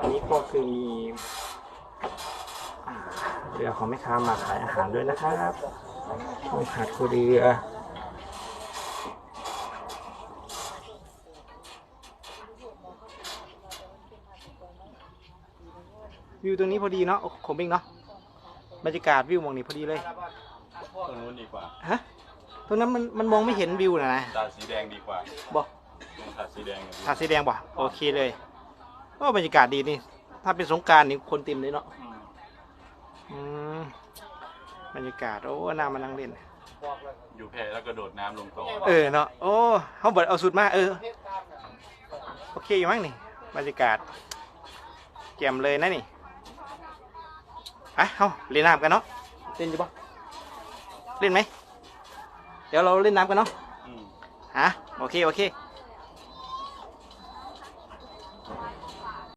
อันนี้ก็คือมีอ่าเรือของแม่ค้ามาขายอาหารด้วยนะครับข้าวผัดคูเรือวิวตรงนี้พอดีเนาะโขมเองเนาะบรรยากาศวิวมองนี่พอดีเลยตรงนู้นดีกว่าฮะตรงนั้นมันมันมองไม่เห็นวิวนะนะตาสีแดงดีกว่าบอกตรงตาสีแดงอะทาสีแดงบ่โอเคเลย ก็บรรยากาศดีนี่ ถ้าเป็นสงกรารนี่คนเต็มเลยเนาะอืมอืมบรรยากาศโอ้น่ามานั่งเล่น อยู่แพแล้วก็โดดน้ำลงต่อเออเนาะโอ้เขาเบิดเอาสุดมาเออ โอเคอยู่มั้งนี่บรรยากาศแจ่มเลยนะนี่ไปเอาเล่นน้ำกันเนาะเล่นอยู่ปะเล่นไหมเดี๋ยวเราเล่นน้ำกันเนาะอืมฮะโอเค โอเค